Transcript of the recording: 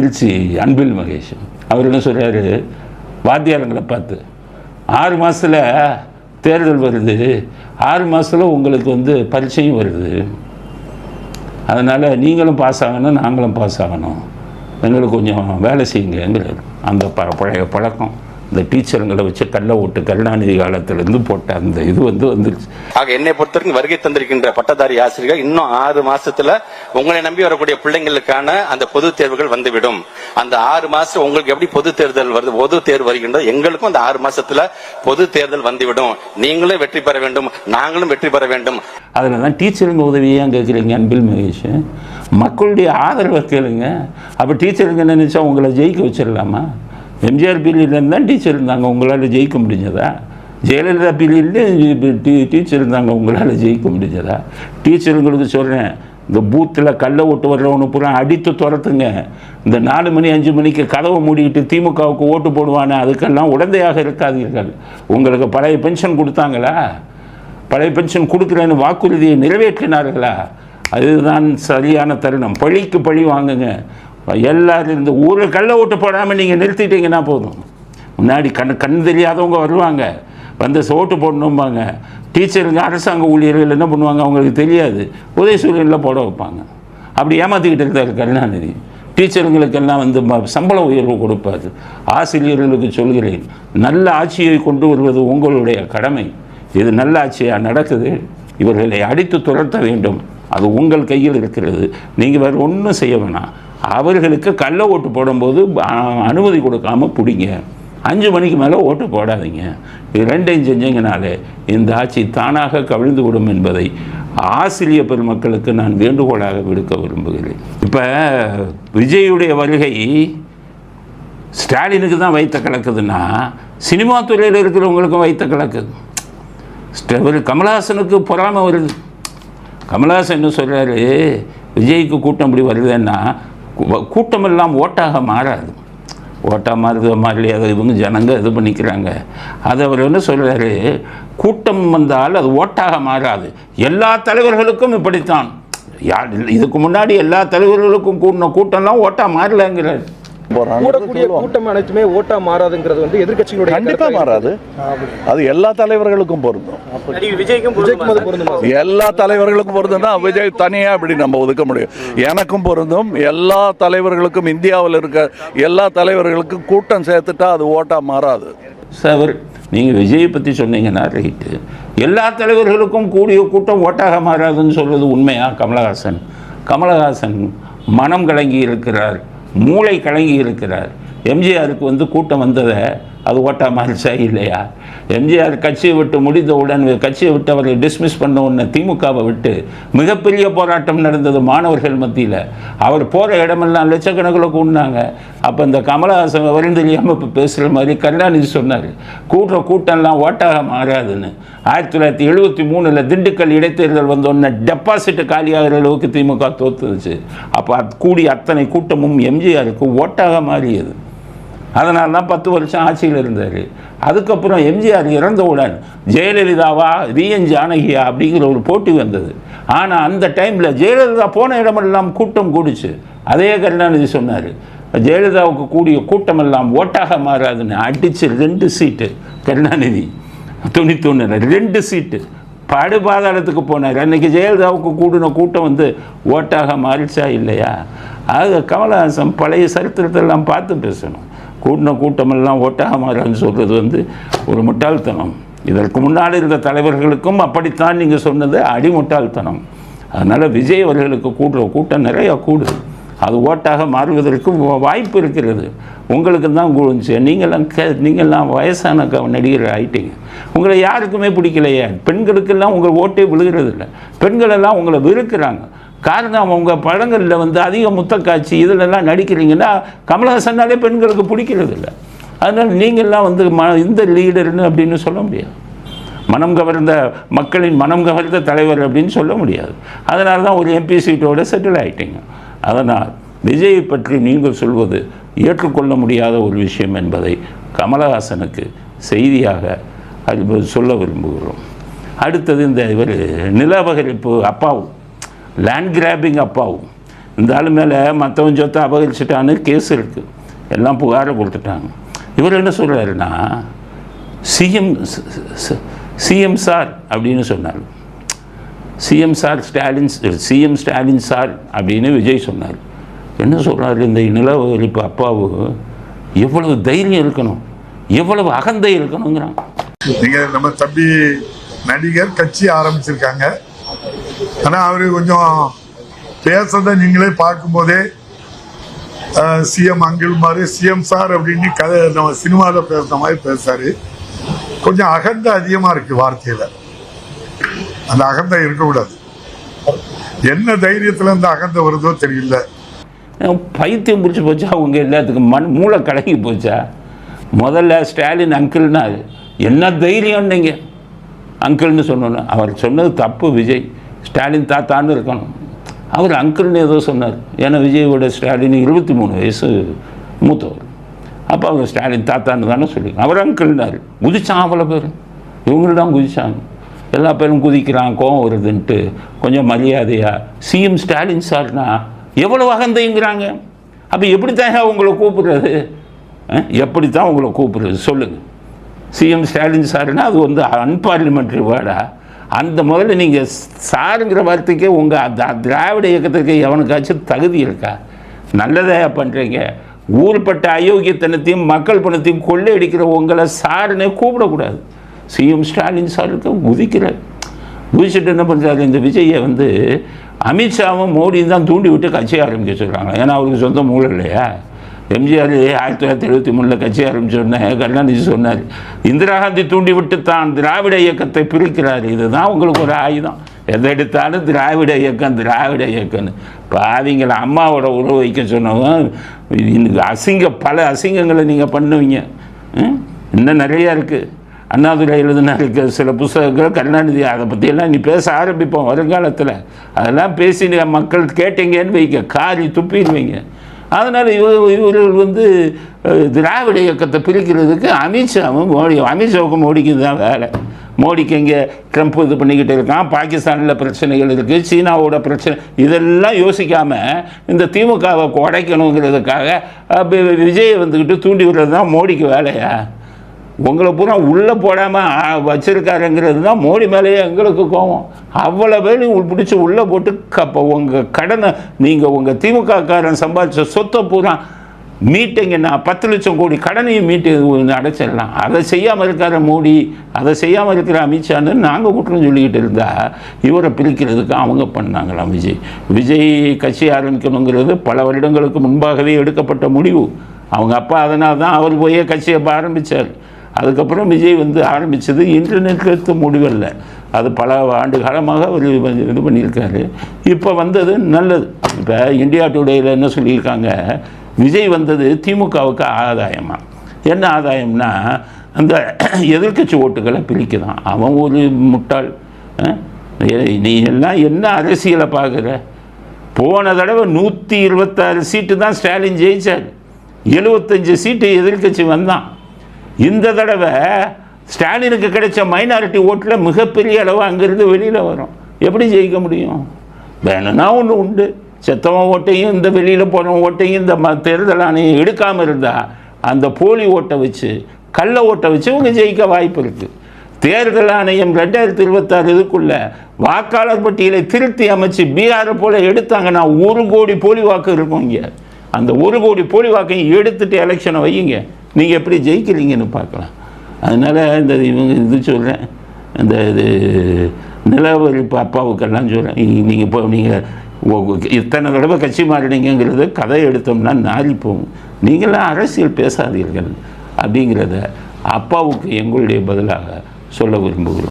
பிரித்து அன்பில் மகேஷ். அவர் என்ன சொல்கிறாரு வாத்தியாரங்களை பார்த்து ஆறு மாதத்தில் தேர்தல் வருது. ஆறு மாதத்தில் உங்களுக்கு வந்து பரீட்சையும் வருது. அதனால் நீங்களும் பாஸ் ஆகணும் நாங்களும் பாஸ் ஆகணும். எங்களுக்கு கொஞ்சம் வேலை செய்யுங்கிறாரு அந்த ப பழைய பழக்கம். இந்த டீச்சருங்களை வச்சு கள்ள ஓட்டு கருணாநிதி காலத்திலேருந்து போட்ட அந்த இது வந்து வந்துருச்சு. ஆக என்னை பொறுத்தவரைக்கும் வருகை தந்திருக்கின்ற பட்டதாரி ஆசிரியர்கள் இன்னும் ஆறு மாசத்துல உங்களை நம்பி வரக்கூடிய பிள்ளைங்களுக்கான அந்த பொது தேர்வுகள் வந்துவிடும். அந்த ஆறு மாசம் உங்களுக்கு எப்படி பொது தேர்தல் வருது பொது தேர்வு வருகின்றது எங்களுக்கும் அந்த ஆறு மாசத்துல பொது தேர்தல் வந்துவிடும். நீங்களும் வெற்றி பெற வேண்டும் நாங்களும் வெற்றி பெற வேண்டும். அதில் தான் டீச்சருங்க உதவியே கேட்குறீங்க அன்பில் மகேஷ்? மக்களுடைய ஆதரவை கேளுங்க. அப்போ டீச்சருங்க நினச்சா உங்களை ஜெயிக்க வச்சிடலாமா? எம்ஜிஆர் பீரியட்லேருந்து தான் டீச்சர் இருந்தாங்க. உங்களால் ஜெயிக்க முடிஞ்சதா? ஜெயலலிதா பீரியட்லேருந்து டீ டீச்சர் இருந்தாங்க. உங்களால் ஜெயிக்க முடிஞ்சதா? டீச்சருங்களுக்கு சொல்கிறேன் இந்த பூத்தில் கல்லை ஓட்டு வர்றவனு பூரா அடித்து துரத்துங்க. இந்த நாலு மணி அஞ்சு மணிக்கு கதவை மூடிக்கிட்டு திமுகவுக்கு ஓட்டு போடுவானே அதுக்கெல்லாம் உடந்தையாக இருக்காதீர்கள். உங்களுக்கு பழைய பென்ஷன் கொடுத்தாங்களா? பழைய பென்ஷன் கொடுக்குறேன்னு வாக்குறுதியை நிறைவேற்றினார்களா? அதுதான் சரியான தருணம். பழிக்கு பழி வாங்குங்க. எல்லாரும் இந்த ஊரில் கள்ள ஓட்டு போடாமல் நீங்கள் நிறுத்திட்டீங்கன்னா போதும். முன்னாடி கண் கண் தெரியாதவங்க வருவாங்க. வந்து ஓட்டு போடணும்பாங்க. டீச்சருங்க அரசாங்க ஊழியர்கள் என்ன பண்ணுவாங்க? அவங்களுக்கு தெரியாது. உதயசூரியனில் போட வைப்பாங்க. அப்படி ஏமாற்றிக்கிட்டு இருந்தார் கருணாநிதி. டீச்சருங்களுக்கெல்லாம் வந்து சம்பள உயர்வு கொடுப்பாரு. ஆசிரியர்களுக்கு சொல்கிறேன் நல்ல ஆட்சியை கொண்டு வருவது உங்களுடைய கடமை. இது நல்ல ஆட்சியாக நடக்குது? இவர்களை அடித்து துரத்த வேண்டும். அது உங்கள் கையில் இருக்கிறது. நீங்கள் வேறு ஒன்றும் செய்ய வேணாம். அவர்களுக்கு கள்ள ஓட்டு போடும்போது அனுமதி கொடுக்காம பிடிங்க. அஞ்சு மணிக்கு மேலே ஓட்டு போடாதீங்க. இது ரெண்டையும் செஞ்சீங்கனாலே இந்த ஆட்சி தானாக கவிழ்ந்து விடும் என்பதை ஆசிரிய பெருமக்களுக்கு நான் வேண்டுகோளாக விடுக்க விரும்புகிறேன். இப்போ விஜயுடைய வருகை ஸ்டாலினுக்கு தான் வைத்த கலக்குதுன்னா சினிமா துறையில் இருக்கிறவங்களுக்கும் வைத்த கலக்குது ஸ்ட- கமலஹாசனுக்கு பொறாமை வருது. கமலஹாசன் என்ன சொல்கிறாரு விஜய்க்கு கூட்டம் இப்படி வருதுன்னா கூட்டமெல்லாம் ஓட்டாக மாறாது. ஓட்டாக மாறுது மாதிரி அதை இவங்க ஜனங்க இது பண்ணிக்கிறாங்க. அது அவர் என்ன சொல்கிறாரு கூட்டம் வந்தால் அது ஓட்டாக மாறாது. எல்லா தலைவர்களுக்கும் இப்படித்தான். யார் இதுக்கு முன்னாடி எல்லா தலைவர்களுக்கும் கூட்டின கூட்டம்லாம் ஓட்டாக மாறலைங்கிறார். கூடக்கூடிய கூட்டம் அனைத்துமே ஓட்டா மாறாதுங்கிறது வந்து எதிர்க்கட்சிகளுடைய கண்டிப்பா மாறாது. அது எல்லா தலைவர்களுக்கும் பொருந்தும். விஜய்க்கும் எல்லா தலைவர்களுக்கும் பொருந்தும் தான். விஜய் தனியா இப்படி நம்ம ஒதுக்க முடியும். எனக்கும் பொருந்தும். எல்லா தலைவர்களுக்கும் இந்தியாவில் இருக்க எல்லா தலைவர்களுக்கும் கூட்டம் சேர்த்துட்டா அது ஓட்டா மாறாது. சார் நீங்கள் விஜயை பற்றி சொன்னீங்கன்னா ரைட்டு. எல்லா தலைவர்களுக்கும் கூடிய கூட்டம் ஓட்டாக மாறாதுன்னு சொல்வது உண்மையா கமலஹாசன்? கமலஹாசன் மனம் கலங்கி இருக்கிறார். மூளை கலங்கி இருக்கிறார். எம்ஜிஆருக்கு வந்து கூட்டம் வந்ததை அது ஓட்டா மாறிச்சா இல்லையா? எம்ஜிஆர் கட்சியை விட்டு முடிந்தவுடன் கட்சியை விட்டு அவரை டிஸ்மிஸ் பண்ண உடனே திமுகவை விட்டு மிகப்பெரிய போராட்டம் நடந்தது மாணவர்கள் மத்தியில். அவர் போகிற இடமெல்லாம் லட்சக்கணக்கில் கூடினாங்க. அப்போ இந்த கமலஹாசன் விவரம் தெரியாமல் இப்போ பேசுகிற மாதிரி கருணாநிதி சொன்னார். கூட்டுற கூட்டம்லாம் ஓட்டாக மாறாதுன்னு. ஆயிரத்தி தொள்ளாயிரத்தி எழுபத்தி மூணில் திண்டுக்கல் இடைத்தேர்தல் வந்தோடனே டெபாசிட் காலியாகிற அளவுக்கு திமுக தோத்துருச்சு. அப்போ அது கூடிய அத்தனை கூட்டமும் எம்ஜிஆருக்கு ஓட்டாக மாறியது. அதனால தான் பத்து வருஷம் ஆட்சியில் இருந்தார். அதுக்கப்புறம் எம்ஜிஆர் இறந்தவுடன் ஜெயலலிதாவா ரியன் ஜானகியா அப்படிங்கிற ஒரு போட்டி வந்தது. ஆனால் அந்த டைமில் ஜெயலலிதா போன இடமெல்லாம் கூட்டம் கூடிச்சு. அதே கருணாநிதி சொன்னார் ஜெயலலிதாவுக்கு கூடிய கூட்டமெல்லாம் ஓட்டாக மாறாதுன்னு. அடிச்சு ரெண்டு சீட்டு கருணாநிதி. தொண்ணூத்தொன்னில் ரெண்டு சீட்டு. படு பாதாளத்துக்கு போனார். அன்றைக்கி ஜெயலலிதாவுக்கு கூடின கூட்டம் வந்து ஓட்டாக மாறிச்சா இல்லையா? அது கமலஹாசன் பழைய சரித்திரத்தெல்லாம் பார்த்து பேசணும். கூட்டின கூட்டமெல்லாம் ஓட்டாக மாறான்னு சொல்கிறது வந்து ஒரு முட்டாள்தனம். இதற்கு முன்னாடி இருந்த தலைவர்களுக்கும் அப்படித்தான் நீங்கள் சொன்னது அடிமுட்டாள்தனம். அதனால் விஜய் அவர்களுக்கு கூடுற கூட்டம் நிறையா கூடுது அது ஓட்டாக மாறுவதற்கு வா- வாய்ப்பு இருக்கிறது. உங்களுக்கு தான் கூடுச்சு. நீங்களாம் கே நீங்கள்லாம் வயசான க நடிகர் ஆகிட்டீங்க உங்களை யாருக்குமே பிடிக்கலையே. பெண்களுக்கெல்லாம் உங்கள் ஓட்டே விழுகிறது இல்லை பெண்களெல்லாம் உங்களை வெறுக்கிறாங்க. காரணம் அவங்க படங்களில் வந்து அதிக முத்தக்காட்சி இதிலெல்லாம் நடிக்கிறீங்கன்னா கமலஹாசனாலே பெண்களுக்கு பிடிக்கிறது இல்லை அதனால் நீங்கள்லாம் வந்து ம இந்த லீடர்னு அப்படின்னு சொல்ல முடியாது. மனம் கவர்ந்த மக்களின் மனம் கவர்ந்த தலைவர் அப்படின்னு சொல்ல முடியாது. அதனால தான் ஒரு எம்பி சீட்டோட செட்டில் ஆகிட்டீங்க அதனால் விஜயை பற்றி நீங்கள் சொல்வது ஏற்றுக்கொள்ள முடியாத ஒரு விஷயம் என்பதை கமலஹாசனுக்கு செய்தியாக அது சொல்ல விரும்புகிறோம். அடுத்தது இந்த இவர் நிலவகரிப்பு அப்பாவும். லேண்ட் கிராபிங் அப்பாவும் இந்த ஆள் மேலே மற்றவன் சொத்தை அபகரிச்சிட்டான்னு கேஸ் இருக்குது எல்லாம் புகாரை கொடுத்துட்டாங்க. இவர் என்ன சொல்கிறாருன்னா சிஎம் சிஎம் சார் அப்படின்னு சொன்னார். CM sir Stalin CM Stalin sir அப்படின்னு விஜய் சொன்னார். என்ன சொல்கிறாரு இந்த நிலவரிப்பு அப்பாவு எவ்வளவு தைரியம் இருக்கணும். எவ்வளவு அகந்தை இருக்கணுங்கிறான். நம்ம தம்பி நடிகர் கட்சி ஆரம்பிச்சிருக்காங்க. ஆனா அவரு கொஞ்சம் பேசுறத நீங்களே பார்க்கும்போதே சிஎம் அங்கிள் மாதிரி சிஎம் சார் அப்படின்னு கதை நம்ம சினிமாவில் பேசுற மாதிரி பேசுறாரு. கொஞ்சம் அகந்த அதிகமா இருக்கு வார்த்தையில. அந்த அகந்த இருக்கக்கூடாது. என்ன தைரியத்துல இந்த அகந்த வருதோ தெரியல. பைத்தியம் பிடிச்சி போச்சா அவங்க எல்லாத்துக்கும்? மண் மூளை கலங்கி போச்சா? முதல்ல ஸ்டாலின் அங்கிள்னா என்ன தைரியம் நீங்கள் அங்கிள்னு சொன்னோன்னு அவர் சொன்னது தப்பு விஜய். ஸ்டாலின் தாத்தான்னு இருக்கணும். அவர் அங்கிள்னு ஏதோ சொன்னார். ஏன்னா விஜயோட ஸ்டாலின் இருபத்தி மூணு வயசு மூத்தவர். அப்போ அவர் ஸ்டாலின் தாத்தான்னு தானே சொல்லி அவர் அங்கிள்னார். குதிச்சான் அவ்வளோ பேர். இவங்கள்தான் தான் குதிச்சாங்க. எல்லா பேரும் குதிக்கிறான் கோவம் வருதுன்ட்டு கொஞ்சம் மரியாதையாக சிஎம் ஸ்டாலின் சார்னா எவ்வளோ அகந்தைங்கிறாங்க? அப்போ எப்படி தான் உங்களை கூப்பிடுறது? எப்படி தான் உங்களை கூப்பிடுறது? சொல்லுங்கள் சிஎம் ஸ்டாலின் சார்னா அது வந்து அன்பார்லிமெண்ட்ரி வேர்டாக அந்த முதல்ல நீங்கள் சாருங்கிற வார்த்தைக்கே உங்கள் திராவிட இயக்கத்துக்கு எவனுக்காச்சும் தகுதி இருக்கா? நல்லதா பண்ணுறீங்க ஊர்பட்ட அயோக்கியத்தனத்தையும் மக்கள் பணத்தையும் கொள்ளையடிக்கிற உங்களை சாருன்னே கூப்பிடக்கூடாது. சிஎம் ஸ்டாலின் சாருக்கு உதிக்கிறார். குதிச்சுட்டு என்ன பண்ணுறாரு இந்த விஜயை வந்து அமித்ஷாவும் மோடியும் தான் தூண்டி விட்டு கட்சியை ஆரம்பிக்க சொல்கிறாங்க ஏன்னா அவருக்கு சொந்த மூளை இல்லையா? எம்ஜிஆர் ஆயிரத்தி தொள்ளாயிரத்தி எழுபத்தி மூணில் கட்சி ஆரம்பிச்சோடனே கருணாநிதி சொன்னார் இந்திரா காந்தி தூண்டிவிட்டு தான் திராவிட இயக்கத்தை பிரிக்கிறார். இதுதான் உங்களுக்கு ஒரு ஆயுதம். எதை எடுத்தாலும் திராவிட இயக்கம் திராவிட இயக்கம்னு. பாவிங்களை அம்மாவோட உறவு வைக்க சொன்னவங்க இன்னைக்கு அசிங்க பல அசிங்கங்களை நீங்கள் பண்ணுவீங்க. ம்? இன்னும் நிறையா இருக்குது அண்ணாதுரை எழுதின இருக்க சில புஸ்தகங்கள் கருணாநிதி அதை பற்றியெல்லாம் நீ பேச ஆரம்பிப்போம் வருங்காலத்தில். அதெல்லாம் பேசி நீ மக்கள் கேட்டீங்கன்னு வைங்க. காரி துப்பிடுவீங்க. அதனால் இவர் இவர்கள் வந்து திராவிட இயக்கத்தை பிரிக்கிறதுக்கு அமித்ஷாவும் மோடி அமித்ஷாவுக்கும் மோடிக்கு தான் வேலை. மோடிக்கு இங்கே ட்ரம்ப் இது பண்ணிக்கிட்டு இருக்கான் பாகிஸ்தானில் பிரச்சனைகள் இருக்குது சீனாவோட பிரச்சனை இதெல்லாம் யோசிக்காமல் இந்த திமுகவை உடைக்கணுங்கிறதுக்காக வி- விஜயை வந்துக்கிட்டு தூண்டி விடுறது தான் மோடிக்கு வேலையா? உங்களை பூரா உள்ளே போடாமல் வச்சிருக்காருங்கிறது தான் மோடி மேலேயே எங்களுக்கு கோவம் அவ்வளோ பேரையும் பிடிச்சி உள்ளே போட்டு கப்போ உங்கள் கடனை நீங்கள் உங்கள் திமுககாரன் சம்பாதிச்ச சொத்தை பூரா மீட்டிங்கன்னா பத்து லட்சம் கோடி கடனையும் மீட்டு அடைச்சிடலாம். அதை செய்யாமல் இருக்கார மோடி அதை செய்யாமல் இருக்கிற அமித்ஷான்னு நாங்கள் குற்றம் சொல்லிக்கிட்டு இருந்தா இவரை பிரிக்கிறதுக்கு அவங்க பண்ணாங்களாம் விஜய்? விஜய் கட்சி ஆரம்பிக்கணுங்கிறது பல வருடங்களுக்கு முன்பாகவே எடுக்கப்பட்ட முடிவு. அவங்க அப்பா அதனால தான் அவர் போய் கட்சியை ஆரம்பித்தார் ஆரம்பிச்சார். அதுக்கப்புறம் விஜய் வந்து ஆரம்பித்தது இன்டர்நெட்டுக்கு எடுத்த முடிவல்ல. அது பல ஆண்டு காலமாக அவர் இது இது பண்ணியிருக்காரு. இப்போ வந்தது நல்லது. இப்போ இந்தியா டுடேயில் என்ன சொல்லியிருக்காங்க? விஜய் வந்தது திமுகவுக்கு ஆதாயமாக என்ன ஆதாயம்னா அந்த எதிர்க்கட்சி ஓட்டுகளை பிரிக்குதான். அவன் ஒரு முட்டாள். நீ எல்லாம் என்ன அரசியலை பார்க்குற? போன தடவை நூற்றி இருபத்தாறு சீட்டு தான் ஸ்டாலின் ஜெயித்தார் எழுபத்தஞ்சு சீட்டு எதிர்க்கட்சி வந்தான். இந்த தடவை ஸ்டாலினுக்கு கிடைச்ச மைனாரிட்டி ஓட்டில் மிகப்பெரிய அளவு அங்கேருந்து வெளியில் வரும். எப்படி ஜெயிக்க முடியும்? வேணும்னா ஒன்று உண்டு. செத்தவன் ஓட்டையும் இந்த வெளியில் போன ஓட்டையும் இந்த ம தேர்தல் ஆணையம் எடுக்காமல் இருந்தால் அந்த போலி ஓட்டை வச்சு கள்ள ஓட்டை வச்சு இவங்க ஜெயிக்க வாய்ப்பு இருக்குது தேர்தல் ஆணையம் ரெண்டாயிரத்தி இருபத்தாறு இதுக்குள்ள வாக்காளர் பட்டியலை திருத்தி அமைச்சு பீகாரை போல எடுத்தாங்கன்னா ஒரு கோடி போலி வாக்கு இருக்கும் இங்கே. அந்த ஒரு கோடி போலி வாக்கையும் எடுத்துட்டு எலெக்ஷனை வையுங்க. நீங்கள் எப்படி ஜெயிக்கிறீங்கன்னு பார்க்கலாம். அதனால் இந்த இவங்க இது சொல்கிறேன் இந்த இது நிலவரிப்பு அப்பாவுக்கெல்லாம் சொல்கிறேன் நீங்கள் இப்போ நீங்கள் இத்தனை தடவை கட்சி மாறினீங்கிறது கதை எடுத்தோம்னா நாரி போகும். நீங்களாம் அரசியல் பேசாதீர்கள் அப்படிங்கிறத அப்பாவுக்கு எங்களுடைய பதிலாக சொல்ல விரும்புகிறோம்.